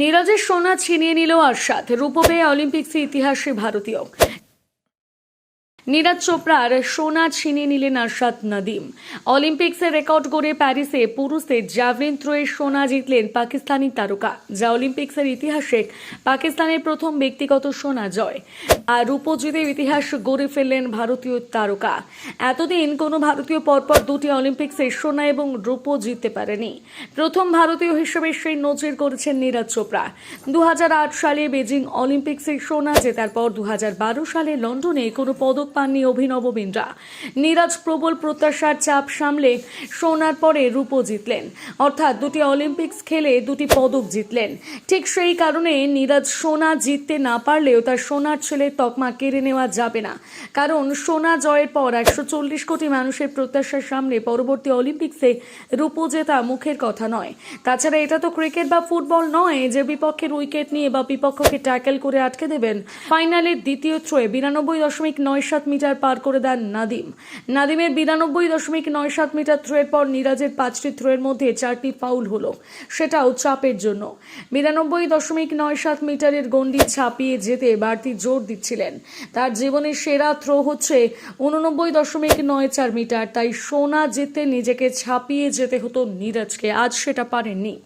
নীরজের সোনা ছিনিয়ে নিল আশাদ রূপ পেয়ে অলিম্পিক্সে ইতিহাসে ভারতীয়। নীরজ চোপড়ার সোনা ছিনিয়ে নিলেন আরশাদ নদীম। অলিম্পিক্সে রেকর্ড গড়ে প্যারিসে পুরুষদের জ্যাভলিন থ্রোয়ে সোনা জিতলেন পাকিস্তানি তারকা, যা অলিম্পিক্সের ইতিহাসে পাকিস্তানের প্রথম ব্যক্তিগত সোনা জয়। আর রূপো জিতে ইতিহাস গড়ে ফেললেন ভারতীয় তারকা। এতদিন কোনো ভারতীয় পরপর দুটি অলিম্পিক্সে সোনা এবং রূপো জিততে পারেনি। প্রথম ভারতীয় হিসেবে সেই নজির করেছেন নীরাজ চোপড়া। দু হাজার আট সালে বেজিং অলিম্পিক্সে সোনা জেতার পর দু হাজার বারো সালে লন্ডনে কোনো পদক পাননি অভিনব বিন্দ্রা। নীরজ প্রবল প্রত্যাশার চাপ সামলে সোনার পরে রূপো জিতলেন। অর্থাৎ দুটি অলিম্পিক্স খেলে দুটি পদক জিতলেন। ঠিক সেই কারণে নীরজ সোনা জিততে না পারলেও তার সোনার ছেলে তকমা কেড়ে নেওয়া যাবে না। কারণ সোনা জয়ের পর একশো চল্লিশ কোটি মানুষের প্রত্যাশার সামনে পরবর্তী অলিম্পিক্সে রূপো জেতা মুখের কথা নয়। তাছাড়া এটা তো ক্রিকেট বা ফুটবল নয় যে বিপক্ষের উইকেট নিয়ে বা বিপক্ষকে ট্যাকেল করে আটকে দেবেন। ফাইনালের দ্বিতীয় থ্রোয়ে বিরানব্বই দশমিক নয় সাত মিটার পার করে দেন নাদিম। নাদিমের বিরানব্বই দশমিক নয় সাত মিটার থ্রোয়ের পর নিরাজের পাঁচটি থ্রোয়ের মধ্যে চারটি ফাউল হলো। সেটাও চাপের জন্য। বিরানব্বই দশমিক নয় সাত মিটারের গণ্ডি ছাপিয়ে যেতে বাড়তি জোর দিচ্ছিলেন। তার জীবনের সেরা থ্রো হচ্ছে উননব্বই দশমিক নয় চার মিটার। তাই সোনা জিততে নিজেকে ছাপিয়ে যেতে হতো নীরজকে। আজ সেটা পারেননি।